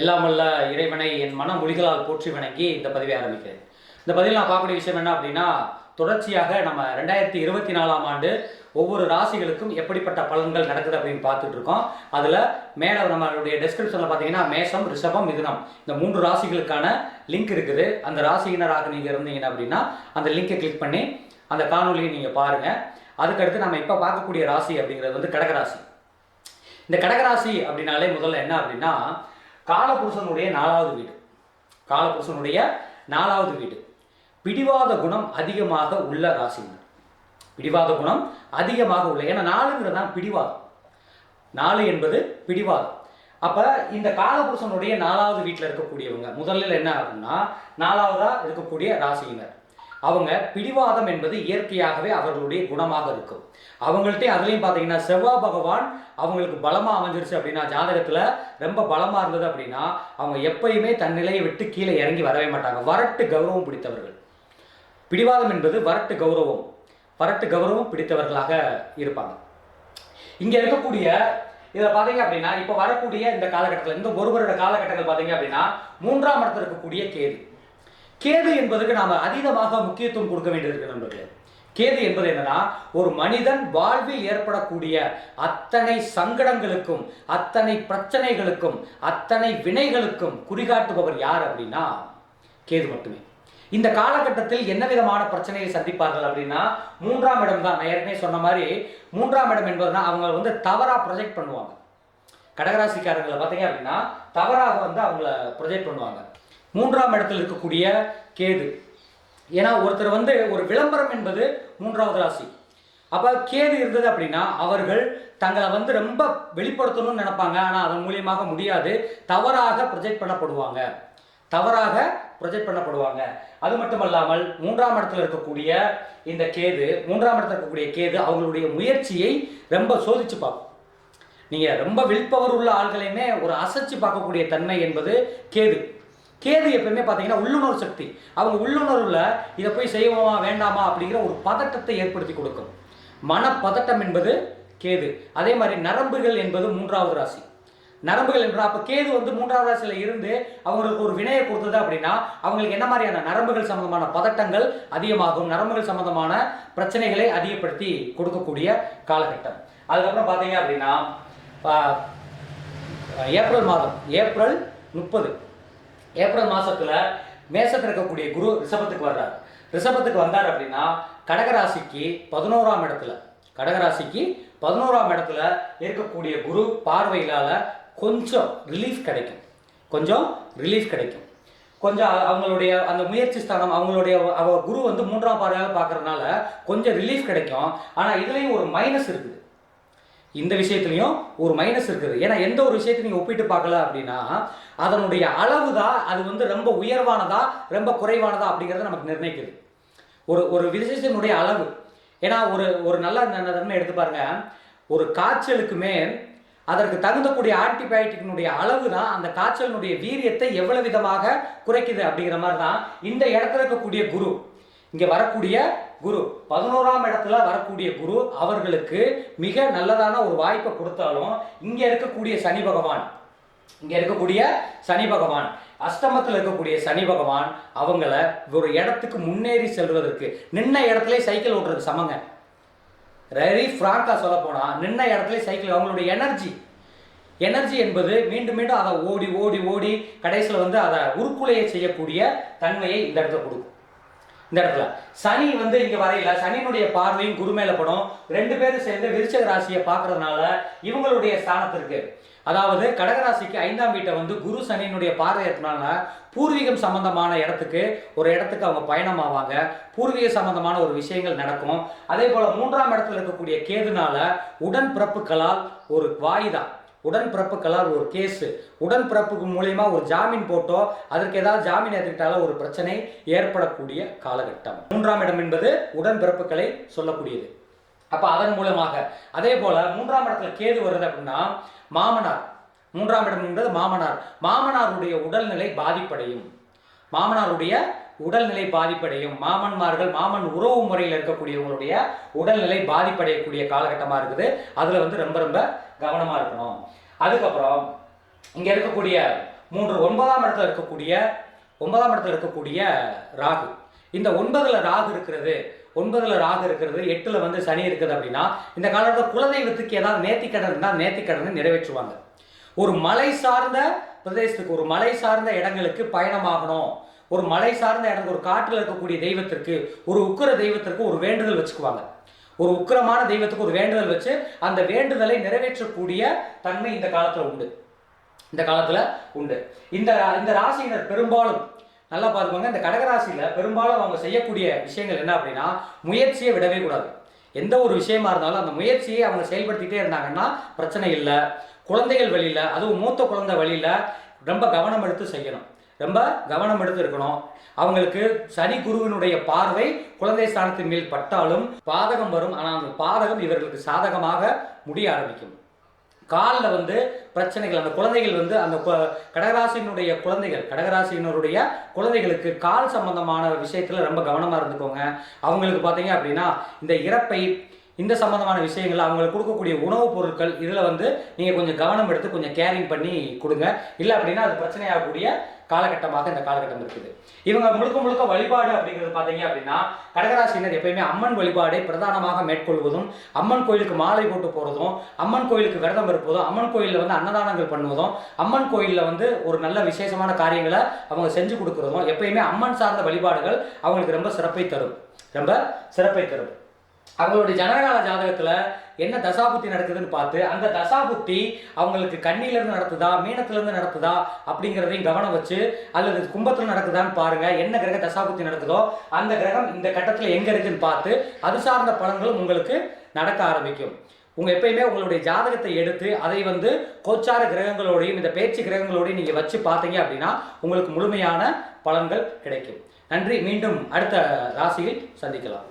எல்லாமல்ல இறைவனை என் மன மொழிகளால் போற்றி வணங்கி இந்த பதிவை ஆரம்பிக்கிறேன். இந்த பதிவில் நான் பார்க்கக்கூடிய விஷயம் என்ன அப்படின்னா தொடர்ச்சியாக நம்ம ரெண்டாயிரத்தி இருபத்தி நாலாம் ஆண்டு ஒவ்வொரு ராசிகளுக்கும் எப்படிப்பட்ட பலன்கள் நடக்குது அப்படின்னு பார்த்துட்டு இருக்கோம். அதில் மேலே நம்மளுடைய டெஸ்கிரிப்ஷனில் பார்த்தீங்கன்னா மேஷம் ரிஷபம் மிதுனம். இந்த மூன்று ராசிகளுக்கான லிங்க் இருக்குது. அந்த ராசியினராக நீங்கள் இருந்தீங்கன்னா அப்படின்னா அந்த லிங்கை கிளிக் பண்ணி அந்த காணொலியை நீங்கள் பாருங்கள் அதுக்கடுத்து நம்ம இப்போ பார்க்கக்கூடிய ராசி அப்படிங்கிறது வந்து கடகராசி. இந்த கடகராசி அப்படின்னாலே முதல்ல என்ன அப்படின்னா காலபுருஷனுடைய நாலாவது வீடு. காலபுருஷனுடைய நாலாவது வீடு. பிடிவாத குணம் அதிகமாக உள்ள ராசினர் பிடிவாத குணம் அதிகமாக உள்ள ஏன்னா நாலுங்கிறது தான் பிடிவாதம். நாலு என்பது பிடிவாதம். அப்போ இந்த காலபுருஷனுடைய நாலாவது வீட்டில் இருக்கக்கூடியவங்க முதல்ல என்ன ஆகும்னா நாலாவதாக இருக்கக்கூடிய ராசியினர். அவங்க பிடிவாதம் என்பது இயற்கையாகவே அவர்களுடைய குணமாக இருக்கும். அவங்கள்ட்டே அதுலேயும் பார்த்தீங்கன்னா செவ்வாய் பகவான் அவங்களுக்கு பலமாக அமைஞ்சிருச்சு அப்படின்னா ஜாதகத்தில் ரொம்ப பலமாக இருந்தது அப்படின்னா அவங்க எப்பயுமே தன் நிலையை விட்டு கீழே இறங்கி வரவே மாட்டாங்க. வரட்டு கௌரவம் பிடித்தவர்கள். பிடிவாதம் என்பது வரட்டு கௌரவம். வரட்டு கௌரவம் பிடித்தவர்களாக இருப்பாங்க. இங்கே இருக்கக்கூடிய இதில் பார்த்தீங்க அப்படின்னா இப்போ வரக்கூடிய இந்த காலகட்டத்தில் இந்த ஒரு வருட காலகட்டங்கள் பார்த்தீங்க அப்படின்னா மூன்றாம் இடத்துல இருக்கக்கூடிய கேது. கேது என்பதுக்கு நாம் அதீதமாக முக்கியத்துவம் கொடுக்க வேண்டியிருக்கு நண்பர்களே. கேது என்பது என்னன்னா ஒரு மனிதன் வாழ்வில் ஏற்படக்கூடிய அத்தனை சங்கடங்களுக்கும் அத்தனை பிரச்சனைகளுக்கும் அத்தனை வினைகளுக்கும் குறிகாட்டுபவர் யார் அப்படின்னா கேது மட்டுமே. இந்த காலகட்டத்தில் என்ன விதமான பிரச்சனையை சந்திப்பார்கள் அப்படின்னா மூன்றாம் இடம் தான். நான் ஏற்கனவே சொன்ன மாதிரி மூன்றாம் இடம் என்பதுனா அவங்க வந்து தவறா ப்ரொஜெக்ட் பண்ணுவாங்க. கடகராசிக்காரங்களை பார்த்தீங்க அப்படின்னா தவறாக வந்து அவங்கள ப்ரொஜெக்ட் பண்ணுவாங்க. மூன்றாம் இடத்தில் இருக்கக்கூடிய கேது. ஏன்னா ஒருத்தர் வந்து ஒரு விளம்பரம் என்பது மூன்றாவது ராசி. அப்போ கேது இருந்தது அப்படின்னா அவர்கள் தங்களை வந்து ரொம்ப வெளிப்படுத்தணும்னு நினைப்பாங்க. ஆனால் அதன் மூலியமாக முடியாது. தவறாக ப்ரொஜெக்ட் பண்ணப்படுவாங்க. தவறாக ப்ரொஜெக்ட் பண்ணப்படுவாங்க. அது மட்டுமல்லாமல் மூன்றாம் இடத்துல இருக்கக்கூடிய இந்த கேது மூன்றாம் இடத்துல இருக்கக்கூடிய கேது அவங்களுடைய முயற்சியை ரொம்ப சோதிச்சு பார்க்கும். நீங்கள் ரொம்ப வில்பவர் உள்ள ஆள்களையுமே ஒரு அசைச்சு பார்க்கக்கூடிய தன்மை என்பது கேது. கேது எப்பவுமே பார்த்தீங்கன்னா உள்ளுணர்வு சக்தி. அவங்க உள்ளுணர்வில் இதை போய் செய்வோமா வேண்டாமா அப்படிங்கிற ஒரு பதட்டத்தை ஏற்படுத்தி கொடுக்கும். மனப்பதட்டம் என்பது கேது. அதே மாதிரி நரம்புகள் என்பது மூன்றாவது ராசி. நரம்புகள் என்ற அப்போ கேது வந்து மூன்றாவது ராசியில் இருந்து அவங்களுக்கு ஒரு வினையை கொடுத்தது அப்படின்னா அவங்களுக்கு என்ன மாதிரியான நரம்புகள் சம்பந்தமான பதட்டங்கள் அதிகமாகும் நரம்புகள் சம்பந்தமான பிரச்சனைகளை அதிகப்படுத்தி கொடுக்கக்கூடிய காலகட்டம். அதுக்கப்புறம் பார்த்தீங்க அப்படின்னா ஏப்ரல் மாதம் ஏப்ரல் முப்பது. ஏப்ரல் மாதத்தில் மேசத்தில் இருக்கக்கூடிய குரு ரிஷபத்துக்கு வர்றார். ரிஷபத்துக்கு வந்தார் அப்படின்னா கடகராசிக்கு பதினோராம் இடத்துல கடகராசிக்கு பதினோராம் இடத்துல இருக்கக்கூடிய குரு பார்வையிலால் கொஞ்சம் ரிலீஃப் கிடைக்கும். கொஞ்சம் ரிலீஃப் கிடைக்கும். கொஞ்சம் அவங்களுடைய அந்த முயற்சி ஸ்தானம் அவங்களுடைய அவ குரு வந்து மூன்றாம் பார்வையாக பார்க்கறதுனால கொஞ்சம் ரிலீஃப் கிடைக்கும். ஆனால் இதுலேயும் ஒரு மைனஸ் இருக்குது. இந்த விஷயத்துலையும் ஒரு மைனஸ் இருக்குது. ஏன்னா எந்த ஒரு விஷயத்தை நீங்கள் ஒப்பிட்டு பார்க்கல அப்படின்னா அதனுடைய அளவு தான் அது வந்து ரொம்ப உயர்வானதா ரொம்ப குறைவானதா அப்படிங்கிறத நமக்கு நிர்ணயிக்குது. ஒரு ஒரு விசேஷத்தினுடைய அளவு. ஏன்னா ஒரு ஒரு நல்ல நன்மை எடுத்து பாருங்க. ஒரு காய்ச்சலுக்குமே அதற்கு தகுந்தக்கூடிய ஆன்டிபயோட்டிக்கினுடைய அளவு தான் அந்த காய்ச்சலினுடைய வீரியத்தை எவ்வளவு விதமாக குறைக்குது அப்படிங்கிற மாதிரி தான் இந்த இடத்துல இருக்கக்கூடிய குரு. இங்கே வரக்கூடிய குரு பதினோராம் இடத்துல வரக்கூடிய குரு அவர்களுக்கு மிக நல்லதான ஒரு வாய்ப்பை கொடுத்தாலும் இங்கே இருக்கக்கூடிய சனி பகவான் இங்கே இருக்கக்கூடிய சனி பகவான் அஷ்டமத்தில் இருக்கக்கூடிய சனி பகவான் அவங்கள ஒரு இடத்துக்கு முன்னேறி செல்வதற்கு நின்ன இடத்துல சைக்கிள் ஓட்டுறது சமங்க. ரெரி ஃப்ராங்காக சொல்ல போனால் நின்ன இடத்துல சைக்கிள் அவங்களுடைய எனர்ஜி எனர்ஜி என்பது மீண்டும் மீண்டும் அதை ஓடி ஓடி ஓடி கடைசியில் வந்து அதை உருக்குலையை செய்யக்கூடிய தன்மையை இந்த இடத்துல கொடுக்கும். இந்த இடத்துல. சனி வந்து இங்க வரையில சனியினுடைய பார்வையும் குரு மேல படும். ரெண்டு பேரும் சேர்ந்து விருச்சக ராசியை பார்க்கறதுனால இவங்களுடைய ஸ்தானத்திற்கு அதாவது கடகராசிக்கு ஐந்தாம் வீட்டை வந்து குரு சனியினுடைய பார்வை இருக்கனால பூர்வீகம் சம்பந்தமான இடத்துக்கு ஒரு இடத்துக்கு அவங்க பயணமாவாங்க. பூர்வீக சம்பந்தமான ஒரு விஷயங்கள் நடக்கும். அதே போல மூன்றாம் இடத்துல இருக்கக்கூடிய கேதுனால உடன்பிறப்புகளால் ஒரு வாய்தா உடன்பிறப்புகளால் ஒரு கேஸு. உடன்பிறப்புக்கு மூலயமா ஒரு ஜாமீன் போட்டோ அதற்கு ஏதாவது ஜாமீன் எடுத்துக்கிட்டாலும் ஒரு பிரச்சனை ஏற்படக்கூடிய காலகட்டம். மூன்றாம் இடம் என்பது உடன்பிறப்புகளை சொல்லக்கூடியது. அப்போ அதன் மூலமாக அதே போல் மூன்றாம் இடத்துல கேது வருது அப்படின்னா மாமனார். மூன்றாம் இடம் என்பது மாமனார். மாமனாருடைய உடல்நிலை பாதிப்படையும். மாமனாருடைய உடல்நிலை பாதிப்படையும். மாமன்மார்கள் மாமன் உறவு முறையில் இருக்கக்கூடியவங்களுடைய உடல்நிலை பாதிப்படையக்கூடிய காலகட்டமாக இருக்குது. அதில் வந்து ரொம்ப ரொம்ப கவனமாக இருக்கணும். அதுக்கப்புறம் இங்கே இருக்கக்கூடிய மூன்று ஒன்பதாம் இடத்துல இருக்கக்கூடிய ஒன்பதாம் இடத்துல இருக்கக்கூடிய ராகு. இந்த ஒன்பதில் ராகு இருக்கிறது ஒன்பதில் ராகு இருக்கிறது எட்டில் வந்து சனி இருக்குது அப்படின்னா இந்த காலத்தில் குலதெய்வத்துக்கு ஏதாவது நேர்த்திக்கடன் இருந்தால் நேர்த்திக்கடனை நிறைவேற்றுவாங்க. ஒரு மலை சார்ந்த பிரதேசத்துக்கு ஒரு மலை சார்ந்த இடங்களுக்கு பயணமாகணும். ஒரு மலை சார்ந்த இடத்துக்கு ஒரு காட்டில் இருக்கக்கூடிய தெய்வத்திற்கு ஒரு உக்கிர தெய்வத்திற்கு ஒரு வேண்டுதல் வச்சுக்குவாங்க. ஒரு உக்கிரமான தெய்வத்துக்கு ஒரு வேண்டுதல் வச்சு அந்த வேண்டுதலை நிறைவேற்றக்கூடிய தன்மை இந்த காலத்தில் உண்டு. இந்த காலத்தில் உண்டு. இந்த இந்த ராசியினர் பெரும்பாலும் நல்லா பார்த்துக்கோங்க இந்த கடகராசியில் பெரும்பாலும் அவங்க செய்யக்கூடிய விஷயங்கள் என்ன அப்படின்னா முயற்சியை விடவே கூடாது. எந்த ஒரு விஷயமா இருந்தாலும் அந்த முயற்சியை அவங்க செயல்படுத்திகிட்டே இருந்தாங்கன்னா பிரச்சனை இல்லை. குழந்தைகள் வழியில் அதுவும் மூத்த குழந்தை வழியில் ரொம்ப கவனம் எடுத்து செய்யணும். ரொம்ப கவனம் எடுத்து இருக்கணும் அவங்களுக்கு சனி குருவினுடைய பார்வை குழந்தை ஸ்தானத்தின் மேல் பட்டாலும் பாதகம் வரும். ஆனால் அந்த பாதகம் இவர்களுக்கு சாதகமாக முடிய ஆரம்பிக்கும். காலில் வந்து பிரச்சனைகள் அந்த குழந்தைகள் வந்து அந்த கடகராசியினுடைய குழந்தைகள் கடகராசியினருடைய குழந்தைகளுக்கு கால் சம்பந்தமான விஷயத்தில் ரொம்ப கவனமாக இருந்துக்கோங்க. அவங்களுக்கு பார்த்தீங்க அப்படின்னா இந்த இறப்பை இந்த சம்மந்தமான விஷயங்கள் அவங்களுக்கு கொடுக்கக்கூடிய உணவுப் பொருட்கள் இதில் வந்து நீங்கள் கொஞ்சம் கவனம் எடுத்து கொஞ்சம் கேரிங் பண்ணி கொடுங்க. இல்லை அப்படின்னா அது பிரச்சனையாகக்கூடிய காலகட்டமாக இந்த காலகட்டம் இருக்குது. இவங்க முழுக்க முழுக்க வழிபாடு அப்படிங்கிறது பார்த்தீங்க அப்படின்னா கடகராசினர் எப்பயுமே அம்மன் வழிபாடை பிரதானமாக மேற்கொள்வதும் அம்மன் கோயிலுக்கு மாலை போட்டு போகிறதும் அம்மன் கோயிலுக்கு விரதம் இருப்பதும் அம்மன் கோயிலில் வந்து அன்னதானங்கள் பண்ணுவதும் அம்மன் கோயிலில் வந்து ஒரு நல்ல விசேஷமான காரியங்களை அவங்க செஞ்சு கொடுக்குறதும் எப்பயுமே அம்மன் சார்ந்த வழிபாடுகள் அவங்களுக்கு ரொம்ப சிறப்பை தரும். ரொம்ப சிறப்பை தரும். அவங்களுடைய ஜனகால ஜாதகத்தில் என்ன தசாபுத்தி நடக்குதுன்னு பார்த்து அந்த தசாபுத்தி அவங்களுக்கு கண்ணிலேருந்து நடத்துதா மீனத்திலேருந்து நடத்துதா அப்படிங்கிறதையும் கவனம் வச்சு அல்லது கும்பத்தில் நடக்குதான்னு பாருங்க என்ன கிரக தசாபுத்தி நடக்குதோ அந்த கிரகம் இந்த கட்டத்தில் எங்கே இருக்குன்னு பார்த்து அது சார்ந்த பலன்களும் உங்களுக்கு நடக்க ஆரம்பிக்கும். உங்கள் எப்பயுமே உங்களுடைய ஜாதகத்தை எடுத்து அதை வந்து கோச்சார கிரகங்களோடையும் இந்த பேச்சு கிரகங்களோடையும் நீங்கள் வச்சு பார்த்தீங்க அப்படின்னா உங்களுக்கு முழுமையான பலன்கள் கிடைக்கும். நன்றி. மீண்டும் அடுத்த ராசியில் சந்திக்கலாம்.